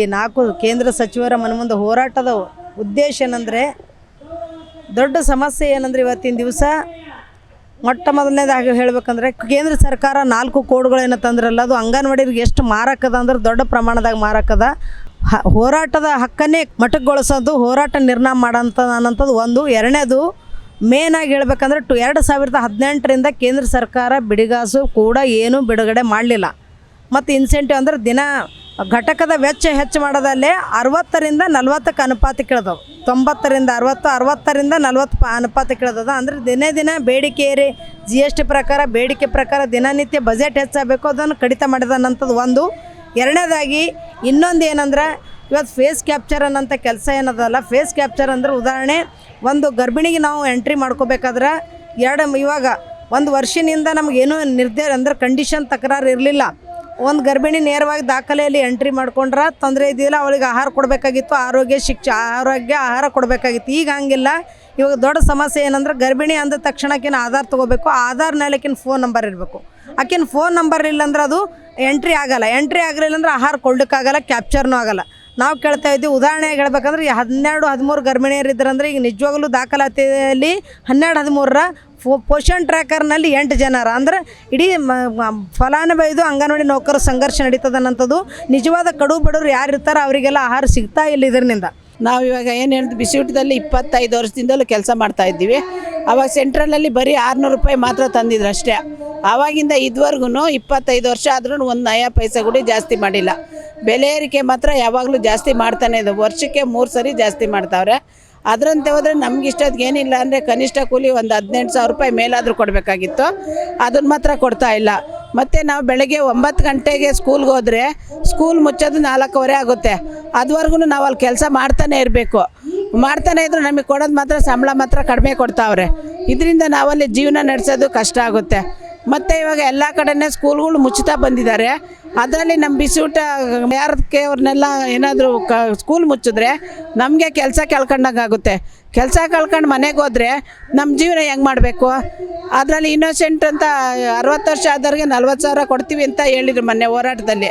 ಈ ನಾಲ್ಕು ಕೇಂದ್ರ ಸಚಿವರ ಮನಮುಂದೆ ಹೋರಾಟದ ಉದ್ದೇಶ ಏನಂದರೆ, ದೊಡ್ಡ ಸಮಸ್ಯೆ ಏನಂದ್ರೆ ಇವತ್ತಿನ ದಿವಸ ಮೊಟ್ಟ ಮೊದಲನೇದಾಗಿ ಹೇಳ್ಬೇಕಂದ್ರೆ, ಕೇಂದ್ರ ಸರ್ಕಾರ ನಾಲ್ಕು ಕೋಡ್ಗಳೇನು ತಂದ್ರಲ್ಲ, ಅದು ಅಂಗನವಾಡಿಗೆ ಎಷ್ಟು ಮಾರಕದ ಅಂದ್ರೆ ದೊಡ್ಡ ಪ್ರಮಾಣದಾಗ ಮಾರಕದ. ಹೋರಾಟದ ಹಕ್ಕನ್ನೇ ಮಟಕ್ಗೊಳಿಸೋದು, ಹೋರಾಟ ನಿರ್ಣಯ ಮಾಡೋಂಥ ಅನ್ನೋಂಥದ್ದು ಒಂದು. ಎರಡನೇದು ಮೇನಾಗಿ ಹೇಳ್ಬೇಕಂದ್ರೆ, ಟು ಎರಡು ಸಾವಿರದ ಹದಿನೆಂಟರಿಂದ ಕೇಂದ್ರ ಸರ್ಕಾರ ಬಿಡಿಗಾಸು ಕೂಡ ಏನೂ ಬಿಡುಗಡೆ ಮಾಡಲಿಲ್ಲ. ಮತ್ತು ಇನ್ಸೆಂಟಿವ್ ಅಂದ್ರೆ ದಿನ ಘಟಕದ ವೆಚ್ಚ ಹೆಚ್ಚು ಮಾಡೋದಲ್ಲೇ ಅರವತ್ತರಿಂದ ನಲವತ್ತಕ್ಕೆ ಅನುಪಾತಕ್ಕೆ ಕೇಳ್ದವು. ತೊಂಬತ್ತರಿಂದ ಅರವತ್ತು, ಅರವತ್ತರಿಂದ ನಲ್ವತ್ತು ಪ ಅನುಪಾತಕ್ಕೆ ಇಳಿದದ ಅಂದ್ರೆ ದಿನೇ ದಿನ ಬೇಡಿಕೆ ಏರಿ ಜಿ ಎಸ್ ಟಿ ಪ್ರಕಾರ ಬೇಡಿಕೆ ಪ್ರಕಾರ ದಿನನಿತ್ಯ ಬಜೆಟ್ ಹೆಚ್ಚಾಗಬೇಕು. ಅದನ್ನು ಕಡಿತ ಮಾಡಿದನಂಥದ್ದು ಒಂದು. ಎರಡನೇದಾಗಿ ಇನ್ನೊಂದು ಏನಂದ್ರೆ, ಇವತ್ತು ಫೇಸ್ ಕ್ಯಾಪ್ಚರ್ ಅನ್ನೋಂಥ ಕೆಲಸ ಏನದಲ್ಲ ಫೇಸ್ ಕ್ಯಾಪ್ಚರ್ ಅಂದ್ರೆ ಉದಾಹರಣೆ, ಒಂದು ಗರ್ಭಿಣಿಗೆ ನಾವು ಎಂಟ್ರಿ ಮಾಡ್ಕೋಬೇಕಾದ್ರೆ ಎರಡು, ಇವಾಗ ಒಂದು ವರ್ಷದಿಂದ ನಮಗೇನು ನಿರ್ಧಾರ ಅಂದ್ರೆ ಕಂಡೀಷನ್ ತಕರಾರು ಇರಲಿಲ್ಲ. ಒಂದು ಗರ್ಭಿಣಿ ನೇರವಾಗಿ ದಾಖಲೆಯಲ್ಲಿ ಎಂಟ್ರಿ ಮಾಡ್ಕೊಂಡ್ರೆ ತೊಂದರೆ ಇದ್ದಿಲ್ಲ ಅವಳಿಗೆ ಆಹಾರ ಕೊಡಬೇಕಾಗಿತ್ತು, ಆರೋಗ್ಯ ಶಿಕ್ಷ, ಆರೋಗ್ಯ ಆಹಾರ ಕೊಡಬೇಕಾಗಿತ್ತು. ಈಗ ಹಂಗಿಲ್ಲ. ಇವಾಗ ದೊಡ್ಡ ಸಮಸ್ಯೆ ಏನಂದ್ರೆ ಗರ್ಭಿಣಿ ಅಂದ ತಕ್ಷಣಕ್ಕಿನ ಆಧಾರ್ ತೊಗೋಬೇಕು, ಆಧಾರ್ ಮೇಲಕ್ಕಿನ ಫೋನ್ ನಂಬರ್ ಇರಬೇಕು. ಆಕಿನ ಫೋನ್ ನಂಬರ್ ಇಲ್ಲಂದ್ರೆ ಅದು ಎಂಟ್ರಿ ಆಗಲ್ಲ. ಎಂಟ್ರಿ ಆಗಲಿಲ್ಲ ಅಂದ್ರೆ ಆಹಾರ ಕೊಡ್ಲಿಕ್ಕಾಗಲ್ಲ ಕ್ಯಾಪ್ಚರ್ನೂ ಆಗಲ್ಲ. ನಾವು ಕೇಳ್ತಾ ಇದ್ದೀವಿ, ಉದಾಹರಣೆಗೆ ಹೇಳ್ಬೇಕಂದ್ರೆ ಹನ್ನೆರಡು ಹದಿಮೂರು ಗರ್ಭಿಣಿಯರು ಇದ್ರಂದ್ರೆ ಈಗ ನಿಜವಾಗ್ಲೂ ದಾಖಲಾತಿಯಲ್ಲಿ ಹನ್ನೆರಡು ಹದಿಮೂರರ ಫೋ ಪೋಷಣ್ ಟ್ರ್ಯಾಕರ್ನಲ್ಲಿ ಎಂಟು ಜನರ ಅಂದ್ರೆ ಇಡೀ ಫಲಾನುಭವಿದು ಅಂಗನವಾಡಿ ನೌಕರ ಸಂಘರ್ಷ ನಡೀತದನ್ನಂಥದ್ದು ನಿಜವಾದ ಕಡು ಬಡವರು ಯಾರು ಇರ್ತಾರೋ ಅವರಿಗೆಲ್ಲ ಆಹಾರ ಸಿಗ್ತಾ ಇಲ್ಲ ಇದರಿಂದ. ನಾವು ಇವಾಗ ಏನು ಹೇಳ್ತೀವಿ ಬಿಸಿಯೂಟದಲ್ಲಿ ಇಪ್ಪತ್ತೈದು ವರ್ಷದಿಂದಲೂ ಕೆಲಸ ಮಾಡ್ತಾ ಇದ್ದೀವಿ. ಅವಾಗ ಸೆಂಟ್ರಲಲ್ಲಿ ಬರೀ ಆರುನೂರು ರೂಪಾಯಿ ಮಾತ್ರ ತಂದಿದ್ರು ಅಷ್ಟೇ. ಆವಾಗಿಂದ ಇದುವರೆಗೂ ಇಪ್ಪತ್ತೈದು ವರ್ಷ ಆದ್ರೂ ಒಂದು ನಯ ಪೈಸೆ ಕೂಡ ಜಾಸ್ತಿ ಮಾಡಿಲ್ಲ. ಬೆಲೆ ಏರಿಕೆ ಮಾತ್ರ ಯಾವಾಗಲೂ ಜಾಸ್ತಿ ಮಾಡ್ತಾನೆ ಇದೆ ವರ್ಷಕ್ಕೆ ಮೂರು ಸರಿ ಜಾಸ್ತಿ ಮಾಡ್ತಾವ್ರೆ. ಅದರಂತೆ ಹೋದರೆ ನಮ್ಗೆ ಇಷ್ಟದ್ಗೆ ಏನಿಲ್ಲ ಅಂದರೆ ಕನಿಷ್ಠ ಕೂಲಿ ಒಂದು ಹದಿನೆಂಟು ಸಾವಿರ ರೂಪಾಯಿ ಮೇಲಾದರೂ ಕೊಡಬೇಕಾಗಿತ್ತು. ಅದನ್ನು ಮಾತ್ರ ಕೊಡ್ತಾ ಇಲ್ಲ. ಮತ್ತು ನಾವು ಬೆಳಗ್ಗೆ ಒಂಬತ್ತು ಗಂಟೆಗೆ ಸ್ಕೂಲ್ಗೆ ಹೋದರೆ ಸ್ಕೂಲ್ ಮುಚ್ಚೋದು ನಾಲ್ಕೂವರೆ ಆಗುತ್ತೆ. ಅದುವರೆಗೂ ನಾವು ಅಲ್ಲಿ ಕೆಲಸ ಮಾಡ್ತಾನೆ ಇರಬೇಕು. ಮಾಡ್ತಾನೆ ಇದ್ರು ನಮಗೆ ಕೊಡೋದು ಮಾತ್ರ, ಸಂಬಳ ಮಾತ್ರ ಕಡಿಮೆ ಕೊಡ್ತಾವ್ರೆ. ಇದರಿಂದ ನಾವಲ್ಲಿ ಜೀವನ ನಡೆಸೋದು ಕಷ್ಟ ಆಗುತ್ತೆ. ಮತ್ತು ಇವಾಗ ಎಲ್ಲ ಕಡೆನೇ ಸ್ಕೂಲ್ಗಳು ಮುಚ್ಚುತ್ತಾ ಬಂದಿದ್ದಾರೆ. ಅದರಲ್ಲಿ ನಮ್ಮ ಬಿಸಿಯೂಟ ಯಾರಕ್ಕೆ ಅವ್ರನ್ನೆಲ್ಲ ಏನಾದರೂ ಕ, ಸ್ಕೂಲ್ ಮುಚ್ಚಿದ್ರೆ ನಮಗೆ ಕೆಲಸ ಕೇಳ್ಕೊಂಡಂಗೆ ಆಗುತ್ತೆ. ಕೆಲಸ ಕಳ್ಕೊಂಡು ಮನೆಗೆ ಹೋದರೆ ನಮ್ಮ ಜೀವನ ಹೆಂಗೆ ಮಾಡಬೇಕು? ಅದರಲ್ಲಿ ಇನ್ನೋಸೆಂಟ್ ಅಂತ ಅರವತ್ತು ವರ್ಷ ಆದವ್ರಿಗೆ ನಲ್ವತ್ತು ಸಾವಿರ ಕೊಡ್ತೀವಿ ಅಂತ ಹೇಳಿದ್ರು ಮೊನ್ನೆ ಹೋರಾಟದಲ್ಲಿ.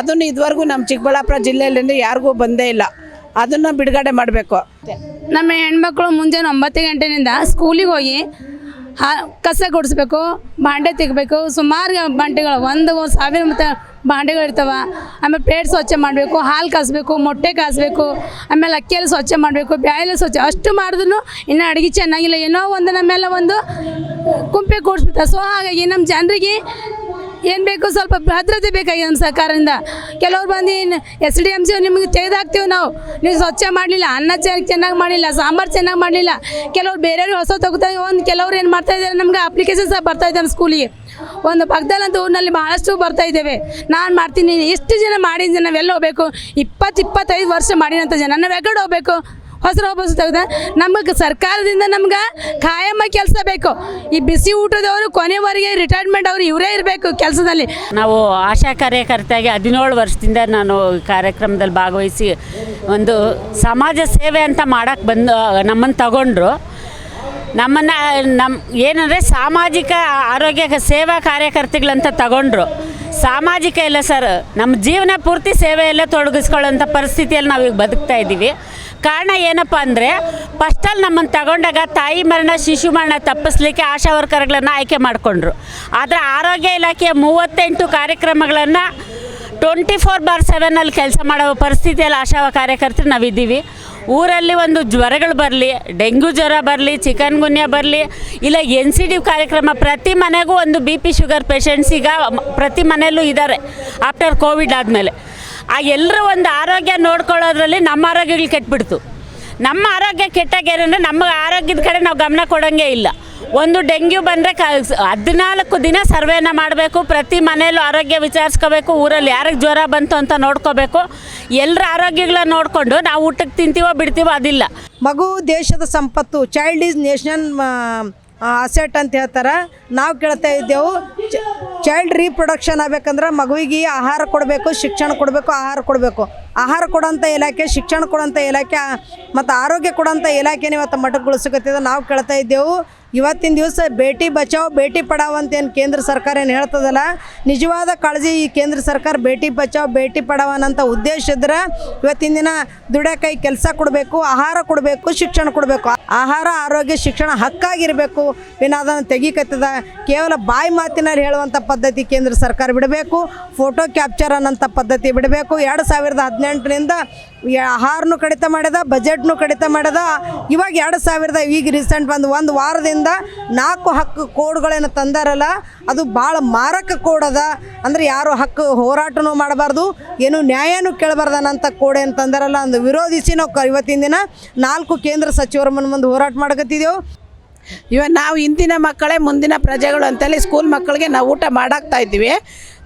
ಅದನ್ನು ಇದುವರೆಗೂ ನಮ್ಮ ಚಿಕ್ಕಬಳ್ಳಾಪುರ ಜಿಲ್ಲೆಯಲ್ಲಿ ಯಾರಿಗೂ ಬಂದೇ ಇಲ್ಲ. ಅದನ್ನು ಬಿಡುಗಡೆ ಮಾಡಬೇಕು. ನಮ್ಮ ಹೆಣ್ಮಕ್ಳು ಮುಂಜಾನೆ ಒಂಬತ್ತು ಗಂಟೆಯಿಂದ ಸ್ಕೂಲಿಗೆ ಹೋಗಿ ಕಸ ಗುಡಿಸ್ಬೇಕು, ಬಾಂಡೆ ತೆಗಬೇಕು. ಸುಮಾರು ಬಾಂಡೆಗಳು, ಒಂದು ಸಾವಿರ ಮತ್ತು ಬಾಂಡೆಗಳು ಇರ್ತಾವೆ. ಆಮೇಲೆ ಪ್ಲೇಟ್ ಸ್ವಚ್ಛ ಮಾಡಬೇಕು, ಹಾಲು ಕಾಸಬೇಕು, ಮೊಟ್ಟೆ ಕಾಸಬೇಕು, ಆಮೇಲೆ ಅಕ್ಕಿಯಲ್ಲಿ ಸ್ವಚ್ಛ ಮಾಡಬೇಕು, ಬ್ಯಾಯಲ್ಲಿ ಸ್ವಚ್ಛ. ಅಷ್ಟು ಮಾಡಿದ್ರು ಇನ್ನೂ ಅಡುಗೆ ಚೆನ್ನಾಗಿಲ್ಲ. ಏನೋ ಒಂದು ನಮ್ಮೆಲ್ಲ ಒಂದು ಕುಂಪೆ ಕೂಡಿಸ್ಬಿಡ್ತಾರೆ. ಸೊ ಹಾಗಾಗಿ ನಮ್ಮ ಜನರಿಗೆ ಏನು ಬೇಕು? ಸ್ವಲ್ಪ ಭದ್ರತೆ ಬೇಕಾಗಿದೆ ನಮ್ಮ ಸರ್ಕಾರದಿಂದ. ಕೆಲವ್ರು ಬಂದು ಎಸ್ ಡಿ ಎಂ ಸಿ ನಿಮಗೆ ತೆಗೆದಾಕ್ತೀವಿ ನಾವು. ನೀವು ಸ್ವಚ್ಛ ಮಾಡಲಿಲ್ಲ, ಅನ್ನ ಚೆನ್ನಾಗಿ ಮಾಡಲಿಲ್ಲ, ಸಾಂಬಾರು ಚೆನ್ನಾಗಿ ಮಾಡಲಿಲ್ಲ. ಕೆಲವ್ರು ಬೇರೆಯವ್ರು ಹೊಸ ತಗೋತಾರೆ ಒಂದು ಕೆಲವ್ರು ಏನು ಮಾಡ್ತಾ ಇದ್ದಾರೆ ನಮ್ಗೆ ಅಪ್ಲಿಕೇಶನ್ ಸಹ ಬರ್ತಾ ಇದ್ದಾರೆ ಸ್ಕೂಲಿಗೆ ಒಂದು ಪಕ್ಕದಲ್ಲಂತ ಊರಿನಲ್ಲಿ ಬಹಳಷ್ಟು ಬರ್ತಾ ಇದ್ದೇವೆ. ನಾನು ಮಾಡ್ತೀನಿ ಎಷ್ಟು ಜನ ಮಾಡಿದ ನಾವೆಲ್ಲ ಹೋಗ್ಬೇಕು. ಇಪ್ಪತ್ತು ಇಪ್ಪತ್ತೈದು ವರ್ಷ ಮಾಡಿದಂಥ ಜನ, ನಾವು ಹೋಗ್ಬೇಕು. ಹೊಸರು ಬಸ್ ತೆಗ್ದ, ನಮಗೆ ಸರ್ಕಾರದಿಂದ ನಮ್ಗೆ ಕಾಯಮ್ಮ ಕೆಲಸ ಬೇಕು. ಈ ಬಿಸಿ ಊಟದವರು ಕೊನೆವರೆಗೆ ರಿಟೈರ್ಮೆಂಟ್ ಅವರು ಇವರೇ ಇರಬೇಕು ಕೆಲಸದಲ್ಲಿ. ನಾವು ಆಶಾ ಕಾರ್ಯಕರ್ತೆಯಾಗಿ ಹದಿನೇಳು ವರ್ಷದಿಂದ ನಾನು ಕಾರ್ಯಕ್ರಮದಲ್ಲಿ ಭಾಗವಹಿಸಿ ಒಂದು ಸಮಾಜ ಸೇವೆ ಅಂತ ಮಾಡೋಕ್ಕೆ ಬಂದು, ನಮ್ಮನ್ನು ತಗೊಂಡ್ರು. ನಮ್ಮನ್ನು ನಮ್ಮ ಏನಂದರೆ ಸಾಮಾಜಿಕ ಆರೋಗ್ಯ ಸೇವಾ ಕಾರ್ಯಕರ್ತೆಗಳಂತ ತಗೊಂಡ್ರು. ಸಾಮಾಜಿಕ ಇಲ್ಲ ಸರ್, ನಮ್ಮ ಜೀವನ ಪೂರ್ತಿ ಸೇವೆಯಲ್ಲೇ ತೊಡಗಿಸ್ಕೊಳ್ಳೋಂಥ ಪರಿಸ್ಥಿತಿಯಲ್ಲಿ ನಾವೀಗ ಬದುಕ್ತಾ ಇದ್ದೀವಿ. ಕಾರಣ ಏನಪ್ಪ ಅಂದರೆ ಫಸ್ಟಲ್ಲಿ ನಮ್ಮನ್ನು ತಗೊಂಡಾಗ ತಾಯಿ ಮರಣ, ಶಿಶು ಮರಣ ತಪ್ಪಿಸ್ಲಿಕ್ಕೆ ಆಶಾ ವರ್ಕರ್ಗಳನ್ನು ಆಯ್ಕೆ ಮಾಡಿಕೊಂಡ್ರು. ಆದರೆ ಆರೋಗ್ಯ ಇಲಾಖೆಯ ಮೂವತ್ತೆಂಟು ಕಾರ್ಯಕ್ರಮಗಳನ್ನು ಟ್ವೆಂಟಿ ಫೋರ್ ಬಾರ್ ಸೆವೆನಲ್ಲಿ ಕೆಲಸ ಮಾಡೋ ಪರಿಸ್ಥಿತಿಯಲ್ಲಿ ಆಶಾ ಕಾರ್ಯಕರ್ತರು ನಾವಿದ್ದೀವಿ. ಊರಲ್ಲಿ ಒಂದು ಜ್ವರಗಳು ಬರಲಿ, ಡೆಂಗ್ಯೂ ಜ್ವರ ಬರಲಿ, ಚಿಕನ್ ಗುನ್ಯಾ ಬರಲಿ, ಇಲ್ಲ ಎನ್ ಸಿ ಡಿ ಕಾರ್ಯಕ್ರಮ, ಪ್ರತಿ ಮನೆಗೂ ಒಂದು ಬಿ ಪಿ ಶುಗರ್ ಪೇಷಂಟ್ಸ್ ಈಗ ಪ್ರತಿ ಮನೆಯಲ್ಲೂ ಇದ್ದಾರೆ ಆಫ್ಟರ್ ಕೋವಿಡ್ ಆದಮೇಲೆ. ಆ ಎಲ್ಲರೂ ಒಂದು ಆರೋಗ್ಯ ನೋಡ್ಕೊಳ್ಳೋದ್ರಲ್ಲಿ ನಮ್ಮ ಆರೋಗ್ಯಗಳು ಕೆಟ್ಬಿಡ್ತು. ನಮ್ಮ ಆರೋಗ್ಯ ಕೆಟ್ಟಾಗ ಏನಂದರೆ ನಮ್ಮ ಆರೋಗ್ಯದ ಕಡೆ ನಾವು ಗಮನ ಕೊಡೋಂಗೆ ಇಲ್ಲ. ಒಂದು ಡೆಂಗ್ಯೂ ಬಂದರೆ ಕ ಹದಿನಾಲ್ಕು ದಿನ ಸರ್ವೇನ ಮಾಡಬೇಕು, ಪ್ರತಿ ಮನೆಯಲ್ಲೂ ಆರೋಗ್ಯ ವಿಚಾರಿಸ್ಕೋಬೇಕು, ಊರಲ್ಲಿ ಯಾರಿಗೆ ಜ್ವರ ಬಂತು ಅಂತ ನೋಡ್ಕೋಬೇಕು. ಎಲ್ಲರ ಆರೋಗ್ಯಗಳನ್ನ ನೋಡಿಕೊಂಡು ನಾವು ಊಟಕ್ಕೆ ತಿಂತೀವೋ ಬಿಡ್ತೀವೋ ಅದಿಲ್ಲ. ಮಗು ದೇಶದ ಸಂಪತ್ತು, ಚೈಲ್ಡ್ ಈಸ್ ನೇಷನ್ ಅಸೆಟ್ ಅಂತ ಹೇಳ್ತಾರೆ. ನಾವು ಕೇಳ್ತಾ ಇದ್ದೆವು ಚೈಲ್ಡ್ ರೀಪ್ರೊಡಕ್ಷನ್ ಆಗ್ಬೇಕಂದ್ರೆ ಮಗುವಿಗೆ ಆಹಾರ ಕೊಡಬೇಕು, ಶಿಕ್ಷಣ ಕೊಡಬೇಕು, ಆಹಾರ ಕೊಡಬೇಕು. ಆಹಾರ ಕೊಡೋಂಥ ಇಲಾಖೆ, ಶಿಕ್ಷಣ ಕೊಡೋಂಥ ಇಲಾಖೆ ಮತ್ತು ಆರೋಗ್ಯ ಕೊಡೋಂಥ ಇಲಾಖೆನೇ ಇವತ್ತು ಮಟ್ಟಗೊಳಿಸಕತ್ತಿದೆ ನಾವು ಕೇಳ್ತಾ ಇದ್ದೆವು ಇವತ್ತಿನ ದಿವಸ ಬೇಟಿ ಬಚಾವ್ ಬೇಟಿ ಪಡಾವ್ ಅಂತ ಏನು ಕೇಂದ್ರ ಸರ್ಕಾರ ಏನು ಹೇಳ್ತದಲ್ಲ? ನಿಜವಾದ ಕಾಳಜಿ ಈ ಕೇಂದ್ರ ಸರ್ಕಾರ ಬೇಟಿ ಬಚಾವ್ ಬೇಟಿ ಪಡಾವ್ ಅನ್ನೋಂಥ ಉದ್ದೇಶ ಇದ್ರೆ. ಇವತ್ತಿನ ದಿನ ದುಡಿಯೋಕೈ ಕೆಲಸ ಕೊಡಬೇಕು, ಆಹಾರ ಕೊಡಬೇಕು, ಶಿಕ್ಷಣ ಕೊಡಬೇಕು. ಆಹಾರ, ಆರೋಗ್ಯ, ಶಿಕ್ಷಣ ಹಕ್ಕಾಗಿರಬೇಕು. ಇನ್ನು ಅದನ್ನು ತೆಗಿಕತ್ತದ? ಕೇವಲ ಬಾಯಿ ಮಾತಿನಲ್ಲಿ ಹೇಳುವಂಥ ಪದ್ಧತಿ ಕೇಂದ್ರ ಸರ್ಕಾರ ಬಿಡಬೇಕು. ಫೋಟೋ ಕ್ಯಾಪ್ಚರ್ ಅನ್ನೋಂಥ ಪದ್ಧತಿ ಬಿಡಬೇಕು. ಎರಡು ಸಾವಿರದ ಹದಿನೆಂಟರಿಂದ ಆಹಾರನೂ ಕಡಿತ ಮಾಡ್ಯದ, ಬಜೆಟ್ನು ಕಡಿತ ಮಾಡ್ಯದ. ಇವಾಗ ಎರಡು ಸಾವಿರದ ಈಗ ರೀಸೆಂಟ್ ಬಂದು ಒಂದು ವಾರದಿಂದ ನಾಲ್ಕು ಹಕ್ಕು ಕೋಡ್ಗಳೇನು ತಂದಾರಲ್ಲ, ಅದು ಭಾಳ ಮಾರಕ ಕೋಡ್ ಅದ. ಅಂದ್ರೆ ಯಾರು ಹಕ್ಕು ಹೋರಾಟನೂ ಮಾಡಬಾರ್ದು, ಏನು ನ್ಯಾಯನೂ ಕೇಳಬಾರ್ದು ಕೋಡ್ ಏನು ತಂದಾರಲ್ಲ, ಅಂದು ವಿರೋಧಿಸಿ ನಾವು ಇವತ್ತಿನ ದಿನ ನಾಲ್ಕು ಕೇಂದ್ರ ಸಚಿವರ ಮುಂದೆ ಹೋರಾಟ ಮಾಡಕತ್ತಿದ್ದೆವು ಇವ ನಾವು ಇಂದಿನ ಮಕ್ಕಳೇ ಮುಂದಿನ ಪ್ರಜೆಗಳು ಅಂತೇಳಿ ಸ್ಕೂಲ್ ಮಕ್ಕಳಿಗೆ ನಾವು ಊಟ ಮಾಡಾಕ್ತಾ ಇದ್ದೀವಿ.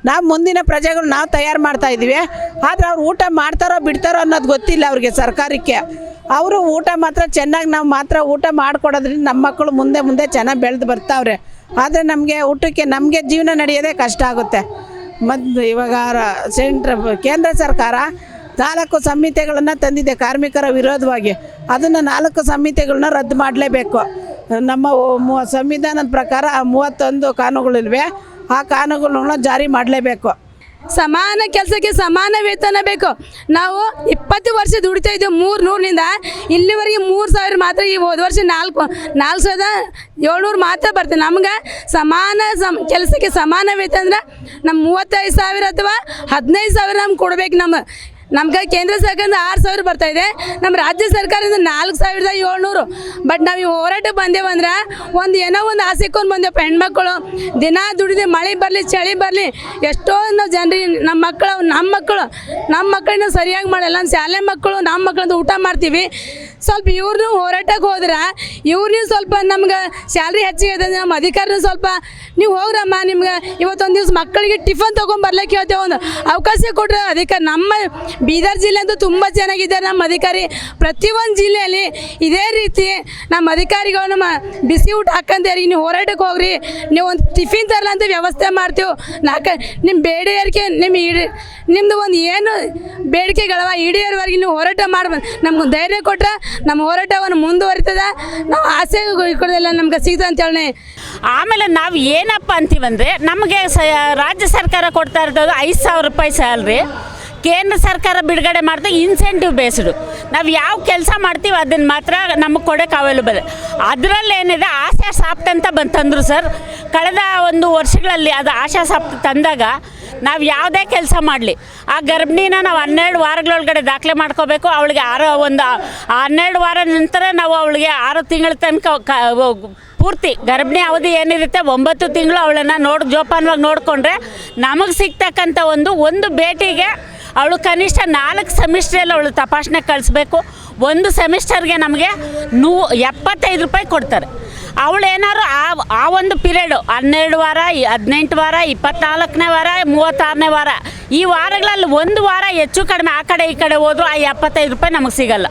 ನಾವು ಮುಂದಿನ ಪ್ರಜೆಗಳು ನಾವು ತಯಾರು ಮಾಡ್ತಾ ಇದ್ದೀವಿ ಆದರೆ ಅವ್ರು ಊಟ ಮಾಡ್ತಾರೋ ಬಿಡ್ತಾರೋ ಅನ್ನೋದು ಗೊತ್ತಿಲ್ಲ ಅವ್ರಿಗೆ ಸರ್ಕಾರಕ್ಕೆ. ಅವರು ಊಟ ಮಾತ್ರ ಚೆನ್ನಾಗಿ ನಾವು ಮಾತ್ರ ಊಟ ಮಾಡಿಕೊಡೋದ್ರಿಂದ ನಮ್ಮ ಮಕ್ಕಳು ಮುಂದೆ ಮುಂದೆ ಚೆನ್ನಾಗಿ ಬೆಳೆದು ಬರ್ತಾವ್ರೆ. ಆದರೆ ನಮಗೆ ಊಟಕ್ಕೆ ನಮಗೆ ಜೀವನ ನಡೆಯೋದೇ ಕಷ್ಟ ಆಗುತ್ತೆ. ಮತ್ತು ಇವಾಗ ಸೆಂಟ್ರ ಕೇಂದ್ರ ಸರ್ಕಾರ ನಾಲ್ಕು ಸಂಹಿತೆಗಳನ್ನು ತಂದಿದೆ ಕಾರ್ಮಿಕರ ವಿರೋಧವಾಗಿ. ಅದನ್ನು ನಾಲ್ಕು ಸಂಹಿತೆಗಳನ್ನ ರದ್ದು ಮಾಡಲೇಬೇಕು. ನಮ್ಮ ಸಂವಿಧಾನದ ಪ್ರಕಾರ ಮೂವತ್ತೊಂದು ಕಾನೂನುಗಳಿವೆ ಆ ಕಾನೂನುಗಳನ್ನ ಜಾರಿ ಮಾಡಲೇಬೇಕು. ಸಮಾನ ಕೆಲಸಕ್ಕೆ ಸಮಾನ ವೇತನ ಬೇಕು. ನಾವು ಇಪ್ಪತ್ತು ವರ್ಷ ದುಡಿತಾ ಇದ್ದೇವೆ ಮೂರು ನೂರಿನಿಂದ. ಇಲ್ಲಿವರೆಗೆ ಮೂರು ಸಾವಿರ ಮಾತ್ರ ಈ ಹೋದ ವರ್ಷ ನಾಲ್ಕು ನಾಲ್ಕು ಸಾವಿರದ ಏಳ್ನೂರು ಮಾತ್ರ ಬರ್ತದೆ ನಮ್ಗೆ ಸಮಾನ ಸಮ, ಕೆಲಸಕ್ಕೆ ಸಮಾನ ವೇತನ ಅಂದ್ರೆ ನಮ್ಮ ಮೂವತ್ತೈದು ಸಾವಿರ ಅಥವಾ ಹದಿನೈದು ಸಾವಿರ ನಮ್ಗೆ ಕೊಡ್ಬೇಕು ನಮ್ಮ ನಮ್ಗೆ ಕೇಂದ್ರ ಸರ್ಕಾರದಿಂದ ಆರು ಸಾವಿರ ಬರ್ತಾ ಇದೆ. ನಮ್ಮ ರಾಜ್ಯ ಸರ್ಕಾರದಿಂದ ನಾಲ್ಕು ಸಾವಿರದ ಏಳ್ನೂರು. ಬಟ್ ನಾವು ಈ ಹೋರಾಟಕ್ಕೆ ಬಂದೇವಂದ್ರೆ ಒಂದು ಏನೋ ಒಂದು ಆಸೆಕೊಂಡು ಬಂದೇವಪ್ಪ ಮಕ್ಕಳು ದಿನ ದುಡಿದು ಮಳೆ ಬರಲಿ, ಚಳಿ ಬರಲಿ ಎಷ್ಟೊಂದು ಜನರಿಗೆ ನಮ್ಮ ಮಕ್ಕಳು ನಮ್ಮ ಮಕ್ಕಳು ನಮ್ಮ ಮಕ್ಕಳನ್ನ ಸರಿಯಾಗಿ ಮಾಡಲ್ಲ, ಶಾಲೆ ಮಕ್ಕಳು ನಮ್ಮ ಮಕ್ಕಳಂದು ಊಟ ಮಾಡ್ತೀವಿ. ಸ್ವಲ್ಪ ಇವ್ರನ್ನೂ ಹೋರಾಟಕ್ಕೆ ಹೋದ್ರೆ ಇವ್ರನ್ನೂ ಸ್ವಲ್ಪ ನಮ್ಗೆ ಸ್ಯಾಲ್ರಿ ಹೆಚ್ಚಿಗೆ ಇದೆ ನಮ್ಮ ಅಧಿಕಾರಿನೂ ಸ್ವಲ್ಪ, ನೀವು ಹೋಗ್ರಮ್ಮ, ನಿಮ್ಗೆ ಇವತ್ತೊಂದು ದಿವ್ಸ ಮಕ್ಕಳಿಗೆ ಟಿಫನ್ ತೊಗೊಂಬರ್ಲಿಕ್ಕೆ ಹೇಳ್ತೇವೆ ಒಂದು ಅವಕಾಶ ಕೊಟ್ಟರೆ ಅಧಿಕಾರಿ, ನಮ್ಮ ಬೀದರ್ ಜಿಲ್ಲೆ ಅಂತೂ ತುಂಬ ಚೆನ್ನಾಗಿದ್ದಾರೆ ನಮ್ಮ ಅಧಿಕಾರಿ. ಪ್ರತಿಯೊಂದು ಜಿಲ್ಲೆಯಲ್ಲಿ ಇದೇ ರೀತಿ ನಮ್ಮ ಅಧಿಕಾರಿಗಳು ನಮ್ಮ ಬಿಸಿ ಊಟ ಹಾಕಂತೇರಿ ನೀವು ಹೋರಾಟಕ್ಕೆ ಹೋಗ್ರಿ, ನೀವು ಒಂದು ಟಿಫಿನ್ ತರಲ್ಲ ಅಂತ ವ್ಯವಸ್ಥೆ ಮಾಡ್ತೀವಿ. ನಾಲ್ಕು ನಿಮ್ಮ ಬೇಡಿಕೆ ನಿಮ್ಮ ಇಡಿ ನಿಮ್ಮದು ಒಂದು ಏನು ಬೇಡಿಕೆಗಳವ, ಇಡಿಯರ್ವರೆಗೆ ನೀವು ಹೋರಾಟ ಮಾಡ್ಬೋದು ನಮ್ಗೆ ಧೈರ್ಯ ಕೊಟ್ರೆ ನಮ್ಮ ಹೋರಾಟವನ್ನು ಮುಂದುವರಿತದ, ನಾವು ಆಸೆ ಕೊಡೋದಿಲ್ಲ ನಮ್ಗೆ ಸಿಗ್ತದೆ ಅಂತೇಳಿ ಆಮೇಲೆ ನಾವು ಏನಪ್ಪ ಅಂತೀವಂದ್ರೆ ನಮಗೆ ಸ, ರಾಜ್ಯ ಸರ್ಕಾರ ಕೊಡ್ತಾ ಇರೋದು ಐದು ಸಾವಿರ ರೂಪಾಯಿ ಸ್ಯಾಲ್ರಿ. ಕೇಂದ್ರ ಸರ್ಕಾರ ಬಿಡುಗಡೆ ಮಾಡ್ತಾ ಇನ್ಸೆಂಟಿವ್ ಬೇಸ್ಡು ನಾವು ಯಾವ ಕೆಲಸ ಮಾಡ್ತೀವಿ ಅದನ್ನು ಮಾತ್ರ ನಮಗೆ ಕೊಡೋಕೆ ಅವೈಲೇಬಲ್ ಅದರಲ್ಲಿ ಏನಿದೆ, ಆಶಾ ಸಾಪ್ಟ್ ಅಂತ ತಂದರು ಸರ್. ಕಳೆದ ಒಂದು ವರ್ಷಗಳಲ್ಲಿ ಅದು ಆಶಾ ಸಾಪ್ಟ್ ತಂದಾಗ ನಾವು ಯಾವುದೇ ಕೆಲಸ ಮಾಡಲಿ. ಆ ಗರ್ಭಿಣಿನ ನಾವು ಹನ್ನೆರಡು ವಾರಗಳೊಳಗಡೆ ದಾಖಲೆ ಮಾಡ್ಕೋಬೇಕು, ಅವಳಿಗೆ ಆರು, ಒಂದು, ಹನ್ನೆರಡು ವಾರ ನಂತರ ನಾವು ಅವಳಿಗೆ ಆರು ತಿಂಗಳ ತನಕ ಪೂರ್ತಿ ಗರ್ಭಿಣಿ ಅವಧಿ ಏನಿರುತ್ತೆ ಒಂಬತ್ತು ತಿಂಗಳು ಅವಳನ್ನು ನೋಡಿ, ಜೋಪಾನವಾಗಿ ನೋಡಿಕೊಂಡ್ರೆ ನಮಗೆ ಸಿಗ್ತಕ್ಕಂಥ ಒಂದು ಒಂದು ಭೇಟಿಗೆ ಅವಳು ಕನಿಷ್ಠ ನಾಲ್ಕು ಸೆಮಿಸ್ಟ್ರಲ್ಲಿ ಅವಳು ತಪಾಸಣೆ ಕಳಿಸ್ಬೇಕು. ಒಂದು ಸೆಮಿಸ್ಟರ್ಗೆ ನಮಗೆ ನೂ, ಎಪ್ಪತ್ತೈದು ರೂಪಾಯಿ ಕೊಡ್ತಾರೆ. ಅವಳು ಏನಾದ್ರು ಆ ಆ ಒಂದು ಪೀರಿಯಡು ಹನ್ನೆರಡು ವಾರ ಹದಿನೆಂಟು ವಾರ, ಇಪ್ಪತ್ನಾಲ್ಕನೇ ವಾರ, ಮೂವತ್ತಾರನೇ ವಾರ, ಈ ವಾರಗಳಲ್ಲಿ ಒಂದು ವಾರ ಹೆಚ್ಚು ಕಡಿಮೆ ಆ ಕಡೆ ಈ ಕಡೆ ಹೋದ್ರು ಆ ಎಪ್ಪತ್ತೈದು ರೂಪಾಯಿ ನಮಗೆ ಸಿಗಲ್ಲ.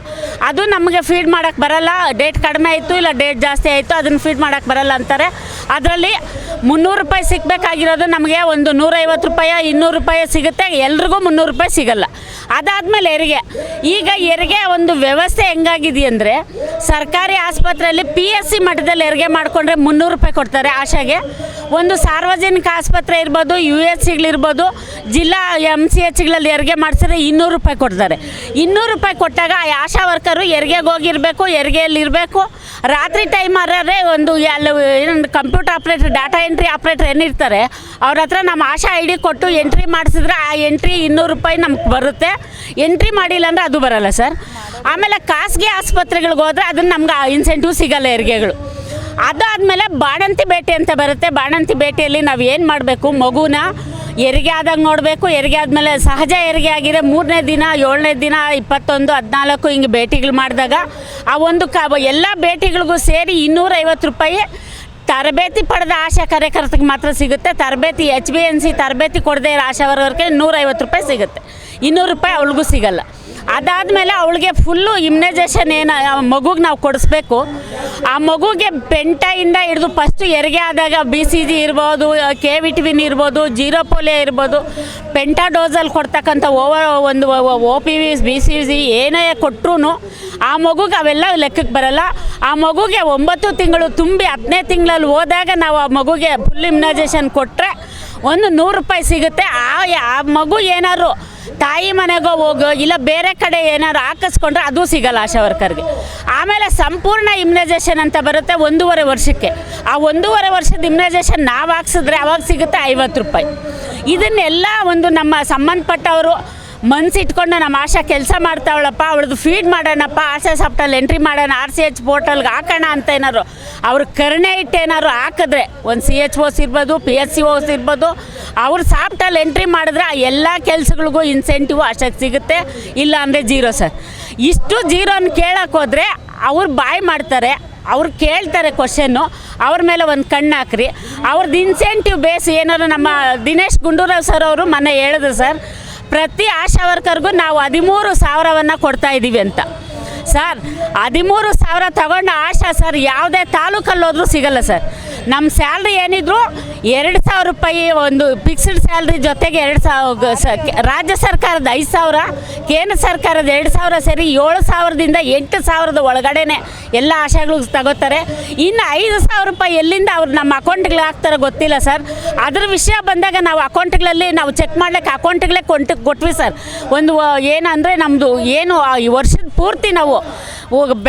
ಅದು ನಮಗೆ ಫೀಡ್ ಮಾಡೋಕ್ಕೆ ಬರಲ್ಲ. ಡೇಟ್ ಕಡಿಮೆ ಆಯಿತು ಇಲ್ಲ ಡೇಟ್ ಜಾಸ್ತಿ ಆಯಿತು ಅದನ್ನು ಫೀಡ್ ಮಾಡೋಕ್ಕೆ ಬರಲ್ಲ ಅಂತಾರೆ. ಅದರಲ್ಲಿ ಮುನ್ನೂರು ರೂಪಾಯಿ ಸಿಗಬೇಕಾಗಿರೋದು ನಮಗೆ ಒಂದು ನೂರೈವತ್ತು ರೂಪಾಯಿ, ಇನ್ನೂರು ರೂಪಾಯಿ ಸಿಗುತ್ತೆ. ಎಲ್ರಿಗೂ ಮುನ್ನೂರು ರೂಪಾಯಿ ಸಿಗಲ್ಲ. ಅದಾದಮೇಲೆ ಹೆರಿಗೆ. ಈಗ ಹೆರಿಗೆ ಒಂದು ವ್ಯವಸ್ಥೆ ಹೆಂಗಾಗಿದೆಯಂದರೆ ಸರ್ಕಾರಿ ಆಸ್ಪತ್ರೆಯಲ್ಲಿ ಪಿ ಎಸ್ ಸಿ ಮಟ್ಟದಲ್ಲಿ ಮಾಡಿಕೊಂಡ್ರೆ ಮುನ್ನೂರು ರೂಪಾಯಿ ಕೊಡ್ತಾರೆ ಆಶಾಗೆ. ಒಂದು ಸಾರ್ವಜನಿಕ ಆಸ್ಪತ್ರೆ ಇರ್ಬೋದು, ಯು ಎಸ್ ಸಿಗಳಿರ್ಬೋದು, ಜಿಲ್ಲಾ ಎಂ ಸಿ ಎಚ್ಗಳಲ್ಲಿ ಹೆರಿಗೆ ಮಾಡಿಸಿದ್ರೆ ಇನ್ನೂರು ರೂಪಾಯಿ ಕೊಡ್ತಾರೆ. ಇನ್ನೂರು ರೂಪಾಯಿ ಕೊಟ್ಟಾಗ ಆ ಆಶಾ ವರ್ಕರು ಹೆರಿಗೆಗೆ ಹೋಗಿರಬೇಕು ಹೆರಿಗೆಯಲ್ಲಿ ಇರಬೇಕು ರಾತ್ರಿ ಟೈಮ್ ಅರೇ ಒಂದು ಏನೊಂದು computer operator data entry operator ಏನಿರ್ತಾರೆ ಅವ್ರ ಹತ್ರ ನಮ್ಮ ಆಶಾ ಐ ಡಿ ಕೊಟ್ಟು ಎಂಟ್ರಿ ಮಾಡಿಸಿದ್ರೆ ಆ ಎಂಟ್ರಿ ಇನ್ನೂರು ರೂಪಾಯಿ ನಮ್ಗೆ ಬರುತ್ತೆ. ಎಂಟ್ರಿ ಮಾಡಿಲ್ಲ ಅಂದರೆ ಅದು ಬರಲ್ಲ ಸರ್. ಆಮೇಲೆ ಖಾಸಗಿ ಆಸ್ಪತ್ರೆಗಳಿಗೆ ಹೋದರೆ ಅದನ್ನು ನಮ್ಗೆ ಇನ್ಸೆಂಟಿವ್ ಸಿಗಲ್ಲ ಹೆರಿಗೆಗಳು. ಅದಾದಮೇಲೆ ಬಾಣಂತಿ ಭೇಟಿ ಅಂತ ಬರುತ್ತೆ. ಬಾಣಂತಿ ಭೇಟಿಯಲ್ಲಿ ನಾವು ಏನು ಮಾಡಬೇಕು? ಮಗುನ ಹೆರಿಗೆ ಆದಾಗ ನೋಡಬೇಕು. ಹೆರಿಗೆ ಆದಮೇಲೆ ಸಹಜ ಹೆರಿಗೆ ಆಗಿದೆ. ಮೂರನೇ ದಿನ, ಏಳನೇ ದಿನ, ಇಪ್ಪತ್ತೊಂದು, ಹದಿನಾಲ್ಕು ಹಿಂಗೆ ಭೇಟಿಗಳು ಮಾಡಿದಾಗ ಆ ಒಂದು ಕ, ಎಲ್ಲ ಭೇಟಿಗಳಿಗೂ ಸೇರಿ ಇನ್ನೂರೈವತ್ತು ರೂಪಾಯಿ ತರಬೇತಿ ಪಡೆದ ಆಶಾ ಕಾರ್ಯಕರ್ತಕ್ಕೆ ಮಾತ್ರ ಸಿಗುತ್ತೆ. ತರಬೇತಿ ಎಚ್ ಬಿ ಎನ್ ಸಿ ತರಬೇತಿ ಕೊಡದೇ ಇರೋ ಆಶಾ ನೂರೈವತ್ತು ರೂಪಾಯಿ ಸಿಗುತ್ತೆ. ಇನ್ನೂರು ರೂಪಾಯಿ ಅವಳಿಗೂ ಸಿಗಲ್ಲ. ಅದಾದಮೇಲೆ ಅವಳಿಗೆ ಫುಲ್ಲು ಇಮ್ಯುನೈಸೇಷನ್ ಏನು ಮಗುಗೆ ನಾವು ಕೊಡಿಸ್ಬೇಕು. ಆ ಮಗುಗೆ ಪೆಂಟಯಿಂದ ಹಿಡಿದು ಫಸ್ಟು ಹೆರಿಗೆ ಆದಾಗ ಬಿ ಸಿ ಜಿ ಇರ್ಬೋದು ಕೆ ವಿಟಮಿನ್ ಇರ್ಬೋದು, ಜೀರೋ ಪೋಲಿಯೋ ಇರ್ಬೋದು, ಪೆಂಟಾ ಡೋಸಲ್ಲಿ ಕೊಡ್ತಕ್ಕಂಥ ಓವರ್ ಒಂದು O P V B C G ಏನೇ ಕೊಟ್ಟರು ಆ ಮಗುಗೆ ಅವೆಲ್ಲ ಲೆಕ್ಕಕ್ಕೆ ಬರಲ್ಲ. ಆ ಮಗುಗೆ ಒಂಬತ್ತು ತಿಂಗಳು ತುಂಬಿ ಹತ್ತನೇ ತಿಂಗಳಲ್ಲಿ ಹೋದಾಗ ನಾವು ಆ ಮಗುಗೆ ಫುಲ್ ಇಮ್ಯುನೈಸೇಷನ್ ಕೊಟ್ಟರೆ ಒಂದು ನೂರು ರೂಪಾಯಿ ಸಿಗುತ್ತೆ. ಆ ಮಗು ಏನಾದ್ರು ತಾಯಿ ಮನೆಗೋ ಹೋಗೋ ಇಲ್ಲ ಬೇರೆ ಕಡೆ ಏನಾದ್ರು ಹಾಕಿಸ್ಕೊಂಡ್ರೆ ಅದು ಸಿಗಲ್ಲ ಆಶಾ ವರ್ಕರ್ಗೆ. ಆಮೇಲೆ ಸಂಪೂರ್ಣ ಇಮ್ಯುನೈಸೇಷನ್ ಅಂತ ಬರುತ್ತೆ ಒಂದೂವರೆ ವರ್ಷಕ್ಕೆ. ಆ ಒಂದೂವರೆ ವರ್ಷದ ಇಮ್ಯುನೈಸೇಷನ್ ನಾವು ಹಾಕ್ಸಿದ್ರೆ ಅವಾಗ ಸಿಗುತ್ತೆ ಐವತ್ತು ರೂಪಾಯಿ. ಇದನ್ನೆಲ್ಲ ಒಂದು ನಮ್ಮ ಸಂಬಂಧಪಟ್ಟವರು ಮನ್ಸಿಟ್ಕೊಂಡು ನಮ್ಮ ಆಶಾ ಕೆಲಸ ಮಾಡ್ತಾವಳಪ್ಪ, ಅವಳದು ಫೀಡ್ ಮಾಡೋಣಪ್ಪ, ಆಶಾ ಸಾಫ್ಟಲ್ಲಿ ಎಂಟ್ರಿ ಮಾಡೋಣ ಆರ್ ಸಿ ಎಚ್ ಪೋರ್ಟಲ್ಗೆ ಹಾಕೋಣ ಅಂತ ಏನಾದ್ರು. ಅವ್ರ ಕರ್ಣೆ ಇಟ್ಟೇನಾದ್ರು ಹಾಕಿದ್ರೆ, ಒಂದು ಸಿ ಎಚ್ ಓಸ್ ಇರ್ಬೋದು ಪಿ ಎಸ್ ಸಿ ಓಸ್ ಇರ್ಬೋದು, ಅವ್ರ ಸಾಫ್ಟಲ್ಲಿ ಎಂಟ್ರಿ ಮಾಡಿದ್ರೆ ಆ ಎಲ್ಲ ಕೆಲಸಗಳಿಗೂ ಇನ್ಸೆಂಟಿವ್ ಅಷ್ಟಕ್ಕೆ ಸಿಗುತ್ತೆ ಇಲ್ಲ ಅಂದರೆ ಜೀರೋ ಸರ್ ಇಷ್ಟು ಜೀರೋನ ಕೇಳಕ್ಕೆ ಹೋದರೆ ಅವ್ರು ಬಾಯ್ ಮಾಡ್ತಾರೆ, ಅವ್ರು ಕೇಳ್ತಾರೆ ಕ್ವಶನ್ನು ಅವ್ರ ಮೇಲೆ ಒಂದು ಕಣ್ಣು ಹಾಕ್ರಿ. ಅವ್ರದ್ದು ಇನ್ಸೆಂಟಿವ್ ಬೇಸ್ ಏನಾದ್ರು ನಮ್ಮ ದಿನೇಶ್ ಗುಂಡೂರಾವ್ ಸರ್ ಅವರು ಮೊನ್ನೆ ಹೇಳಿದ್ರು ಸರ್ ಪ್ರತಿ ಆಶಾ ವರ್ಕರ್ಗೂ ನಾವು ಹದಿಮೂರು ಸಾವಿರವನ್ನು ಕೊಡ್ತಾ ಇದ್ದೀವಿ ಅಂತ. ಸರ್, ಹದಿಮೂರು ಸಾವಿರ ತಗೊಂಡು ಆಶಾ ಸರ್ ಯಾವುದೇ ತಾಲೂಕಲ್ಲಿ ಹೋದರೂ ಸಿಗಲ್ಲ ಸರ್. ನಮ್ಮ ಸ್ಯಾಲ್ರಿ ಏನಿದ್ರು ಎರಡು ಸಾವಿರ ರೂಪಾಯಿ ಒಂದು ಫಿಕ್ಸ್ಡ್ ಸ್ಯಾಲ್ರಿ ಜೊತೆಗೆ ಎರಡು ಸಾವಿರ ರಾಜ್ಯ ಸರ್ಕಾರದ ಐದು ಸಾವಿರ, ಕೇಂದ್ರ ಸರ್ಕಾರದ ಎರಡು ಸಾವಿರ ಸೇರಿ ಏಳು ಸಾವಿರದಿಂದ ಎಂಟು ಸಾವಿರದ ಒಳಗಡೆನೆ ಎಲ್ಲ ಆಶಾಗಳು ತಗೋತಾರೆ. ಇನ್ನು ಐದು ಸಾವಿರ ರೂಪಾಯಿ ಎಲ್ಲಿಂದ ಅವ್ರು ನಮ್ಮ ಅಕೌಂಟ್ಗಳು ಹಾಕ್ತಾರೋ ಗೊತ್ತಿಲ್ಲ ಸರ್. ಅದ್ರ ವಿಷಯ ಬಂದಾಗ ನಾವು ಅಕೌಂಟ್ಗಳಲ್ಲಿ ನಾವು ಚೆಕ್ ಮಾಡ್ಲಿಕ್ಕೆ ಅಕೌಂಟ್ಗಳೇ ಕೊಂಟ್ ಕೊಟ್ವಿ ಸರ್. ಒಂದು ಏನಂದರೆ ನಮ್ಮದು ಏನು ಈ ವರ್ಷದ ಪೂರ್ತಿ ನಾವು